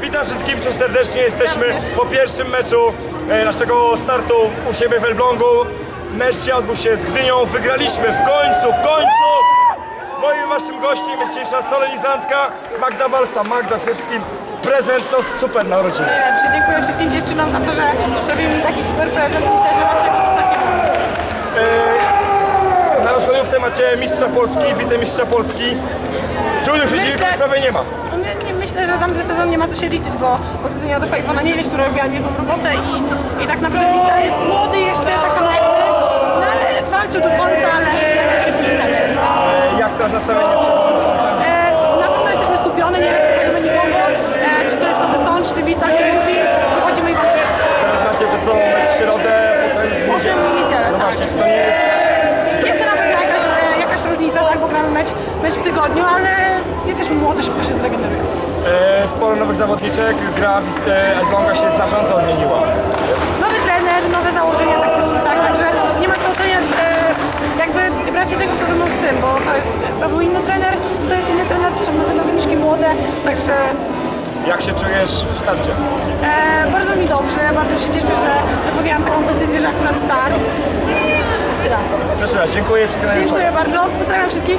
Witam wszystkich kibiców serdecznie. Jesteśmy po pierwszym meczu e, naszego startu u siebie w Elblągu. Mecz dzisiaj odbył się z Gdynią. Wygraliśmy w końcu, w końcu! Moim waszym gościem jest dzisiejsza solenizantka Magda Balca. Magda, przede wszystkim prezent no super na urodziny. Najlepszy. Dziękuję wszystkim dziewczynom za to, że zrobili mi taki super prezent. Myślę, że lepszego dostać nie mogę. Na rozkładówce macie mistrza Polski, wicemistrza Polski. Trudnych Myślę- prawie nie ma. Nie, nie, myślę, że tamten sezon nie ma co się liczyć, bo, bo z Gdynia doszła Iwona Niewieś, która robiła niezłą robotę i, i tak naprawdę Wista jest młody jeszcze, tak samo jak my, no ale walczył do końca, ale jakoś się lepszy. E, Jak teraz nastawienie przed sączem? E, na pewno jesteśmy skupione, nie lekceważymy nikogo, e, czy to jest nowy sącz, czy Wista, czy Lubi, wychodzimy i walczymy. Teraz macie przed sobą mecz w środę, potem w niedzielę. Potem w niedzielę, No tak. właśnie, czy to nie. Jest mecz w tygodniu, ale jesteśmy młode, szybko się zregenerujemy. E, sporo nowych zawodniczek, gra w Elbląga się znacząco odmieniła. Nowy trener, nowe założenia taktyczne, tak, także nie ma co oceniać e, jakby bracie tego sezonu z tym, bo to jest, to był inny trener, to jest inny trener, to są nowe zawodniczki młode, także Jak się czujesz w starcie? e, bardzo mi dobrze, bardzo się cieszę, że podjęłam taką decyzję, że akurat start. Raz, dziękuję. Dziękuję bardzo, pozdrawiam wszystkich.